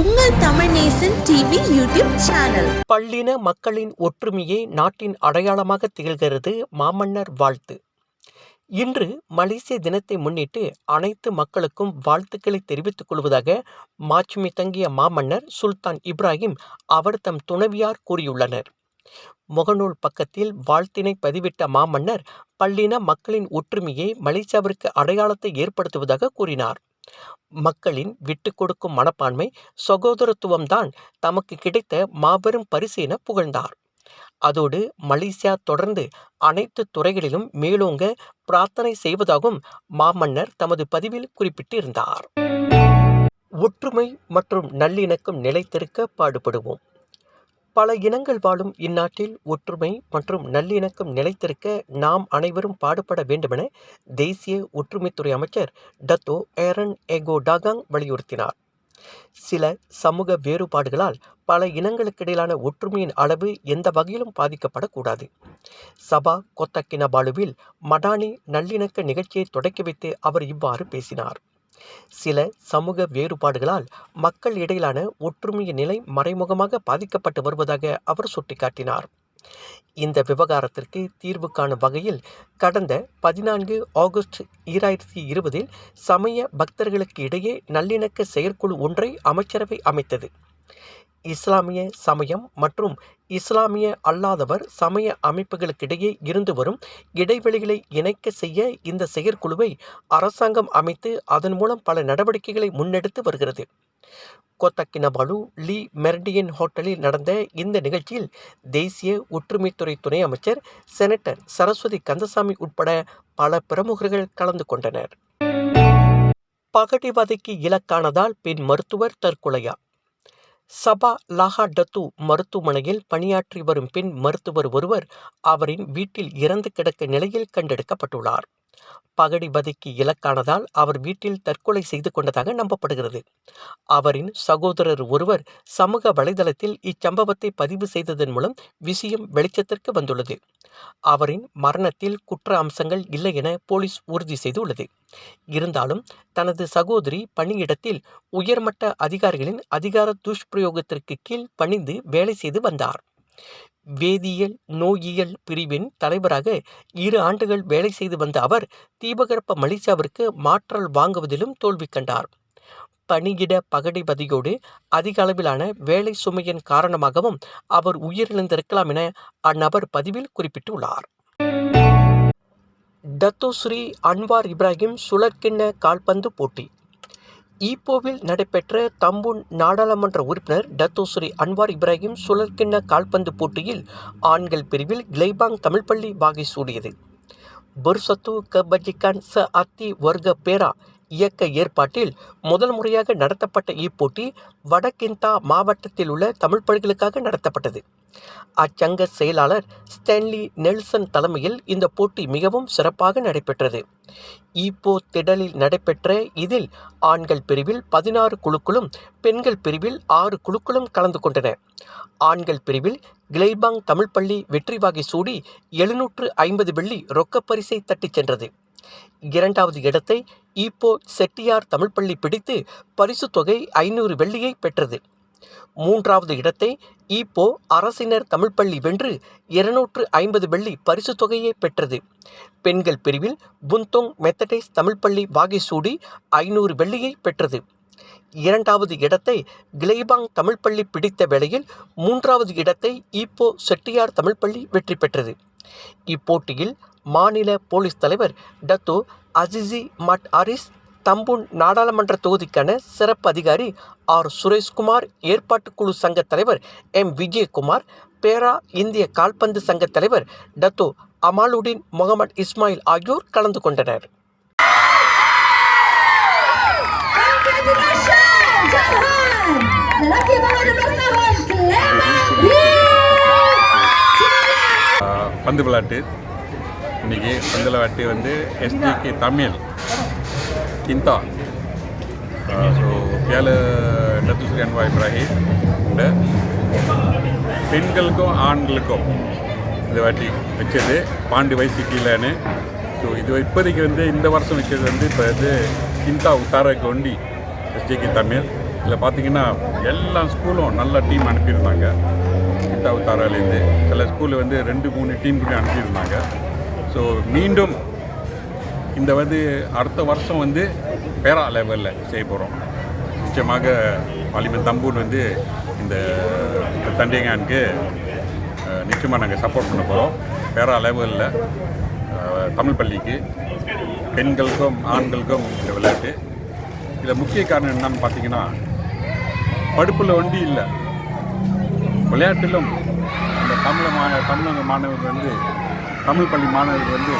உங்கள் Tamil Nesan TV YouTube channel. பள்ளின மக்களின் ஒற்றுமையே நாட்டின் அடையாளமாக திகழ்கிறது மாமன்னர் வாழ்த்து. இன்று மலேசிய தினத்தை முன்னிட்டு அனைத்து மக்களுக்கும் வாழ்த்துக்களை தெரிவித்துக் கொள்வதாக மாட்சுமி தங்கிய மாமன்னர் சுல்தான் இப்ராஹிம் அவர் தம் துணைவியார் கூறியுள்ளனர். முகநூல் பக்கத்தில் வாழ்த்தினை பதிவிட்ட மாமன்னர் பள்ளின மக்களின் ஒற்றுமையை மலேசியாவிற்கு அடையாளத்தை ஏற்படுத்துவதாக கூறினார். மக்களின் விட்டு கொடுக்கும் மனப்பான்மை சகோதரத்துவம்தான் தமக்கு கிடைத்த மாபெரும் பரிசு என புகழ்ந்தார். அதோடு மலேசியா தொடர்ந்து அனைத்து துறைகளிலும் மேலோங்க பிரார்த்தனை செய்வதாகவும் மாமன்னர் தமது பதிவில் குறிப்பிட்டிருந்தார். ஒற்றுமை மற்றும் நல்லிணக்கம் நிலைத்திருக்க பாடுபடுவோம். பல இனங்கள் வாழும் இந்நாட்டில் ஒற்றுமை மற்றும் நல்லிணக்கம் நிலைத்திருக்க நாம் அனைவரும் பாடுபட வேண்டுமென தேசிய ஒற்றுமைத்துறை அமைச்சர் டத்தோ ஏரன் எகோ டாகாங் வலியுறுத்தினார். சில சமூக வேறுபாடுகளால் பல இனங்களுக்கிடையிலான ஒற்றுமையின் அளவு எந்த வகையிலும் பாதிக்கப்படக்கூடாது. சபா கொத்தக்கினபாலுவில் மடானி நல்லிணக்க நிகழ்ச்சியை தொடக்கி வைத்து அவர் இவ்வாறு பேசினார். சில சமூக வேறுபாடுகளால் மக்கள் இடையிலான ஒற்றுமையின் நிலை மறைமுகமாக பாதிக்கப்பட்டு வருவதாக அவர் சுட்டிக்காட்டினார். இந்த விவகாரத்திற்கு தீர்வு காணும் வகையில் கடந்த பதினான்கு ஆகஸ்ட் ஈராயிரத்தி இருபதில் சமய பக்தர்களுக்கு இடையே நல்லிணக்க செயற்குழு ஒன்றை அமைச்சரவை அமைத்தது. இஸ்லாமிய சமயம் மற்றும் இஸ்லாமிய அல்லாதவர் சமய அமைப்புகளுக்கிடையே இருந்து வரும் இடைவெளிகளை இணைக்க செய்ய இந்த செயற்குழுவை அரசாங்கம் அமைத்து அதன் மூலம் பல நடவடிக்கைகளை முன்னெடுத்து வருகிறது. கொத்தக்கினபாலு லீ மெர்டியன் ஹோட்டலில் நடந்த இந்த நிகழ்ச்சியில் தேசிய ஒற்றுமைத்துறை துணை அமைச்சர் செனட்டர் சரஸ்வதி கந்தசாமி உட்பட பல பிரமுகர்கள் கலந்து கொண்டனர். பகடிவதைக்கு இலக்கானதால் பெண் மருத்துவர் தற்கொலையா? சபா லாஹா டத்து மருத்துவமனையில் பணியாற்றி வரும் பெண் மருத்துவர் ஒருவர் அவரின் வீட்டில் இறந்து கிடக்க நிலையில் கண்டெடுக்கப்பட்டுள்ளார். பகடிபதைக்கு இலக்கானதால் அவர் வீட்டில் தற்கொலை செய்து கொண்டதாக நம்பப்படுகிறது. அவரின் சகோதரர் ஒருவர் சமூக வலைதளத்தில் இச்சம்பவத்தை பதிவு செய்ததன் மூலம் விஷயம் வெளிச்சத்திற்கு வந்துள்ளது. அவரின் மரணத்தில் குற்ற அம்சங்கள் இல்லை என போலீஸ் உறுதி செய்துள்ளது. இருந்தாலும் தனது சகோதரி பணியிடத்தில் உயர்மட்ட அதிகாரிகளின் அதிகார துஷ்பிரயோகத்திற்கு கீழ் பணிந்து வேலை செய்து வந்தார். வேதியியல் நோயியல் பிரிவின் தலைவராக இரு ஆண்டுகள் வேலை செய்து வந்த அவர் தீபகற்ப மலேசியாவிற்கு மாற்றல் வாங்குவதிலும் தோல்வி கண்டார். பணியிட பகடைபதியோடு அதிக அளவிலான வேலை சுமையின் காரணமாகவும் அவர் உயிரிழந்திருக்கலாம் என அந்நபர் பதிவில் குறிப்பிட்டுள்ளார். டத்தோஸ்ரீ அன்வார் இப்ராஹிம் சுழற்கிண்ண கால்பந்து போட்டி ஈப்போவில் நடைபெற்ற தம்பூன் நாடாளுமன்ற உறுப்பினர் டத்தோஸ்ரீ அன்வார் இப்ராஹிம் சுழற்கிண்ண கால்பந்து போட்டியில் ஆண்கள் பிரிவில் கிளைபாங் தமிழ்ப்பள்ளி வாகை சூடியது. புர்சத்து கபஜிகான் ச அத்தி வர்க்க பேரா இயக்க ஏற்பாட்டில் முதல் முறையாக நடத்தப்பட்ட இப்போட்டி வடகிந்தா மாவட்டத்தில் உள்ள தமிழ் பள்ளிகளுக்காக நடத்தப்பட்டது. அச்சங்க செயலாளர் ஸ்டேன்லி நெல்சன் தலைமையில் இந்த போட்டி மிகவும் சிறப்பாக நடைபெற்றது. ஈப்போ திடலில் நடைபெற்ற இதில் ஆண்கள் பிரிவில் பதினாறு குழுக்களும் பெண்கள் பிரிவில் ஆறு குழுக்களும் கலந்து கொண்டன. ஆண்கள் பிரிவில் கிளைபாங் தமிழ் பள்ளி வெற்றி வாகை சூடி எழுநூற்று ஐம்பது வெள்ளி ரொக்கப்பரிசை தட்டிச் சென்றது. இரண்டாவது இடத்தை ஈப்போ செட்டியார் தமிழ் பள்ளி பிடித்து பரிசு தொகை ஐநூறு வெள்ளியை பெற்றது. மூன்றாவது இடத்தை ஈப்போ அரசினர் தமிழ் பள்ளி வென்று இருநூற்று ஐம்பது வெள்ளி பரிசு தொகையை பெற்றது. பெண்கள் பிரிவில் புந்தோங் மெத்தடைஸ் தமிழ் பள்ளி வாகை சூடி ஐநூறு வெள்ளியை பெற்றது. இரண்டாவது இடத்தை கிளைபாங் தமிழ் பள்ளி பிடித்த வேளையில் மூன்றாவது இடத்தை ஈப்போ செட்டியார் தமிழ் பள்ளி வெற்றி பெற்றது. இப்போட்டியில் மாநில போலீஸ் தலைவர் Dato Azizi Mat Haris Tambun நாடாளுமன்ற தொகுதிக்கான சிறப்பு அதிகாரி ஆர். சுரேஷ்குமார் ஏற்பாட்டுக்குழு சங்க தலைவர் எம். விஜயகுமார் பேரா இந்திய கால்பந்து சங்க தலைவர் டத்தோ அமாலுடீன் முகமது இஸ்மாயில் ஆகியோர் கலந்து கொண்டனர். Lelaki bawah 12 tahun, Clement பந்து விளையாட்டு. இன்னைக்கு பந்து விளையாட்டு வந்து எஸ்டிக்கு தமிழ். கிந்தா. ஸோ பியால டத்துஸ்ரீ அன்வா இப்ராஹிம். பெண்களுக்கும் ஆண்களுக்கும் இந்த வாட்டி வச்சது. பாண்டி வயசு கீழேன்னு ஸோ இது இப்போதைக்கு வந்து இந்த வருஷம் வச்சது வந்து இப்போ வந்து கிந்தா உத்தார கொண்டி எஸ்டிக்கு தமிழ். இதில் பார்த்தீங்கன்னா எல்லா ஸ்கூலும் நல்ல டீம் அனுப்பியிருந்தாங்க. கிந்தா உத்தாராலேருந்து. சில ஸ்கூலில் வந்து ரெண்டு மூணு டீம் கூட அனுப்பியிருந்தாங்க. ஸோ மீண்டும் இந்த வந்து அடுத்த வருஷம் வந்து பேரா லெவலில் செய்ய போகிறோம் நிச்சயமாக பாலிமன் தம்பூன் வந்து இந்த தண்டியங்கானுக்கு நிச்சயமாக நாங்கள் சப்போர்ட் பண்ண போகிறோம் பேரா லெவலில் தமிழ் பள்ளிக்கு பெண்களுக்கும் ஆண்களுக்கும் இந்த விளையாட்டு. இதில் முக்கிய காரணம் என்னன்னு பார்த்தீங்கன்னா படிப்பில் வண்டி இல்லை. விளையாட்டிலும் இந்த தமிழக மா தமிழக மாணவர்கள் வந்து தமிழ் பள்ளி மாணவர்கள் வந்து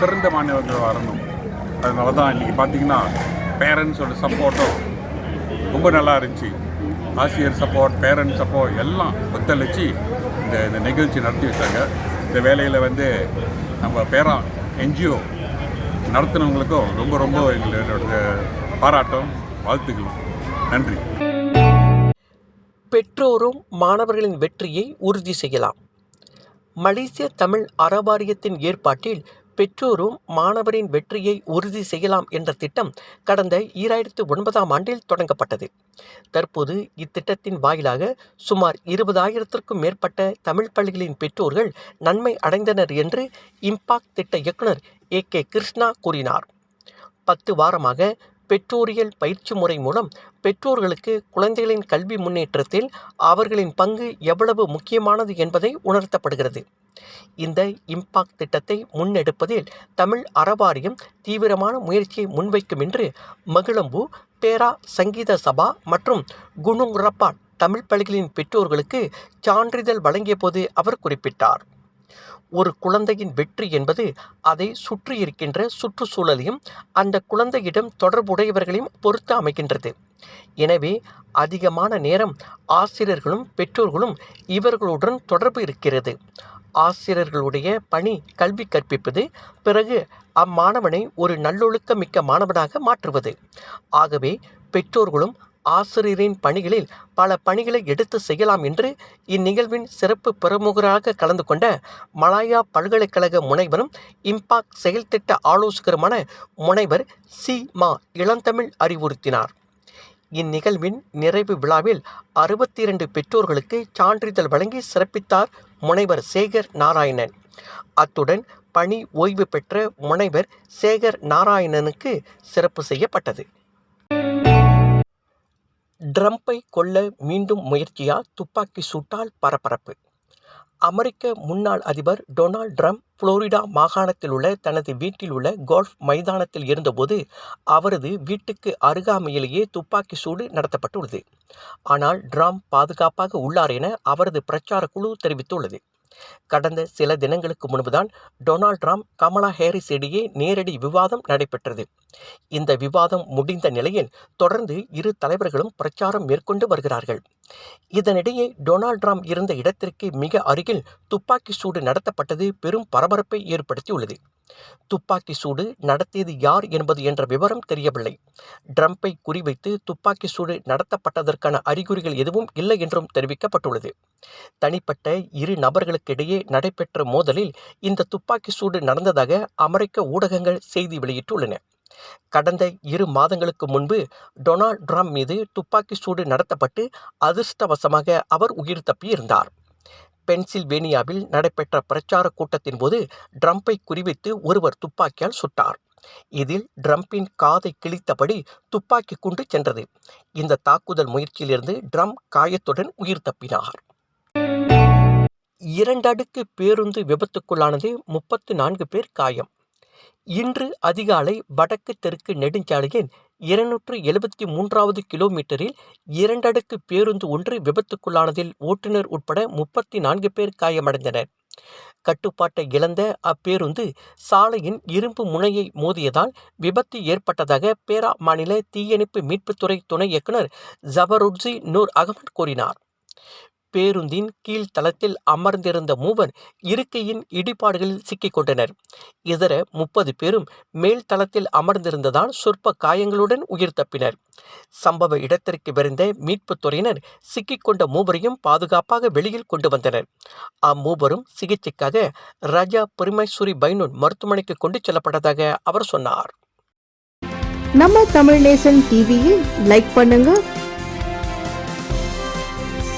சிறந்த மாணவர்கள் வரணும். அதனால தான் இன்றைக்கி பார்த்தீங்கன்னா பேரண்ட்ஸோட சப்போர்ட்டும் ரொம்ப நல்லா இருந்துச்சு. ஆசிரியர் சப்போர்ட் பேரண்ட் சப்போர்ட் எல்லாம் ஒத்துழைச்சி இந்த இந்த நிகழ்ச்சி நடத்தி வச்சாங்க. இந்த வேலையில் வந்து நம்ம பேரா என்ஜிஓ நடத்துனவங்களுக்கும் ரொம்ப ரொம்ப எங்களோட பாராட்டம் வாழ்த்துக்களும். நன்றி. பெற்றோரும் மாணவர்களின் வெற்றியை உறுதி செய்யலாம். மலேசிய தமிழ் அறவாரியத்தின் ஏற்பாட்டில் பெற்றோரும் மாணவரின் வெற்றியை உறுதி செய்யலாம் என்ற திட்டம் கடந்த ஈராயிரத்து ஒன்பதாம் ஆண்டில் தொடங்கப்பட்டது. தற்போது இத்திட்டத்தின் வாயிலாக சுமார் இருபதாயிரத்திற்கும் மேற்பட்ட தமிழ் பள்ளிகளின் பெற்றோர்கள் நன்மை அடைந்தனர் என்று இம்பாக்ட் திட்ட இயக்குனர் ஏ கே கிருஷ்ணா கூறினார். பத்து வாரமாக பெற்றோரியல் பயிற்சி முறை மூலம் பெற்றோர்களுக்கு குழந்தைகளின் கல்வி முன்னேற்றத்தில் அவர்களின் பங்கு எவ்வளவு முக்கியமானது என்பதை உணர்த்தப்படுகிறது. இந்த இம்பாக்ட் திட்டத்தை முன்னெடுப்பதில் தமிழ் அறவாரியம் தீவிரமான முயற்சியை முன்வைக்கும் என்று மகிழம்பு பேரா சங்கீத சபா மற்றும் குணுங்குரப்பான் தமிழ் பள்ளிகளின் பெற்றோர்களுக்கு சான்றிதழ் வழங்கிய போது அவர் குறிப்பிட்டார். ஒரு குழந்தையின் வெற்றி என்பது அதை சுற்றி இருக்கின்ற சுற்றுச்சூழலையும் அந்த குழந்தையிடம் தொடர்புடையவர்களையும் பொறுத்து அமைகின்றது எனவே அதிகமான நேரம் ஆசிரியர்களும் பெற்றோர்களும் இவர்களுடன் தொடர்பு இருக்கிறது. ஆசிரியர்களுடைய பணி கல்வி கற்பிப்பது பிறகு அம்மாணவனை ஒரு நல்லொழுக்கமிக்க மாணவனாக மாற்றுவது. ஆகவே பெற்றோர்களும் ஆசிரியரின் பணிகளில் பல பணிகளை எடுத்து செய்யலாம் என்று இந்நிகழ்வின் சிறப்பு பிரமுகராக கலந்து கொண்ட மலாயா பல்கலைக்கழக முனைவரும் இம்பாக்ட் செயல்திட்ட ஆலோசகருமான முனைவர் சி. மா. இளந்தமிழ் அறிவுறுத்தினார். இந்நிகழ்வின் நிறைவு விழாவில் அறுபத்தி இரண்டு பெற்றோர்களுக்கு சான்றிதழ் வழங்கி சிறப்பித்தார் முனைவர் சேகர் நாராயணன். அத்துடன் பணி ஓய்வு பெற்ற முனைவர் சேகர் நாராயணனுக்கு சிறப்பு செய்யப்பட்டது. ட்ரம்பை கொல்ல மீண்டும் முயற்சியா துப்பாக்கி சூட்டால் பரபரப்பு. அமெரிக்க முன்னாள் அதிபர் டொனால்ட் ட்ரம்ப் புளோரிடா மாகாணத்தில் உள்ள தனது வீட்டில் உள்ள கோல்ஃப் மைதானத்தில் இருந்தபோது அவரது வீட்டுக்கு அருகாமையிலேயே துப்பாக்கி சூடு நடத்தப்பட்டுள்ளது. ஆனால் ட்ரம்ப் பாதுகாப்பாக உள்ளார் என அவரது பிரச்சார குழு தெரிவித்துள்ளது. கடந்த சில தினங்களுக்கு முன்புதான் டொனால்ட் ட்ரம்ப் கமலா ஹேரிஸ் இடையே நேரடி விவாதம் நடைபெற்றது. இந்த விவாதம் முடிந்த நிலையில் தொடர்ந்து இரு தலைவர்களும் பிரச்சாரம் மேற்கொண்டு வருகிறார்கள். இதனிடையே டொனால்ட் ட்ரம்ப் இருந்த இடத்திற்கு மிக அருகில் துப்பாக்கி சூடு நடத்தப்பட்டது பெரும் பரபரப்பை ஏற்படுத்தியுள்ளது. துப்பாக்கி சூடு நடத்தியது யார் என்பது என்ற விவரம் தெரியவில்லை. ட்ரம்ப்பை குறிவைத்து துப்பாக்கி சூடு நடத்தப்பட்டதற்கான அறிகுறிகள் எதுவும் இல்லை என்றும் தெரிவிக்கப்பட்டுள்ளது. தனிப்பட்ட இரு நபர்களுக்கிடையே நடைபெற்ற மோதலில் இந்த துப்பாக்கி சூடு நடந்ததாக அமெரிக்க ஊடகங்கள் செய்தி வெளியிட்டுள்ளன. கடந்த இரு மாதங்களுக்கு முன்பு டொனால்ட் ட்ரம்ப் மீது துப்பாக்கி சூடு நடத்தப்பட்டு அதிர்ஷ்டவசமாக அவர் உயிர் தப்பியிருந்தார். பென்சில்வேனியாவில் நடைபெற்ற பிரச்சார கூட்டத்தின் போது ட்ரம்ப்பை குறிவித்து ஒருவர் துப்பாக்கியால் சுட்டார். இதில் ட்ரம்பின் காதை கிழித்தபடி துப்பாக்கி குண்டு சென்றது. இந்த தாக்குதல் முயற்சியிலிருந்து ட்ரம்ப் காயத்துடன் உயிர் தப்பினார். இரண்டடுக்கு பேருந்து விபத்துக்குள்ளானது முப்பத்து நான்கு பேர் காயம். இன்று அதிகாலை வடக்கு தெற்கு நெடுஞ்சாலையின் இருநூற்று எழுபத்தி மூன்றாவது கிலோமீட்டரில் இரண்டடுக்கு பேருந்து ஒன்று விபத்துக்குள்ளானதில் ஓட்டுநர் உட்பட முப்பத்தி நான்கு பேர் காயமடைந்தனர். கட்டுப்பாட்டை இழந்த அப்பேருந்து சாலையின் இரும்பு முனையை மோதியதால் விபத்து ஏற்பட்டதாக பேரா மாநில தீயணைப்பு மீட்புத்துறை துணை இயக்குனர் ஜபருட்ஜி நூர் அகமது கூறினார். பேருந்தின் கீழ்த்தளத்தில் அமர்ந்திருந்த மூவர் இருக்கையின் இடிபாடுகளில் சிக்கிக் கொண்டனர் இதர முப்பது பேரும் மேல் தளத்தில் அமர்ந்திருந்ததால் சொற்ப காயங்களுடன் உயிர் தப்பினர். சம்பவ இடத்திற்கு விரைந்த மீட்புத் துறையினர் சிக்கிக்கொண்ட மூவரையும் பாதுகாப்பாக வெளியில் கொண்டு வந்தனர். அம்மூவரும் சிகிச்சைக்காக ராஜா பெருமைசூரி பைனூன் மருத்துவமனைக்கு கொண்டு செல்லப்பட்டதாக அவர் சொன்னார். நம்ம தமிழ் நேசன் டிவியை லைக் பண்ணுங்க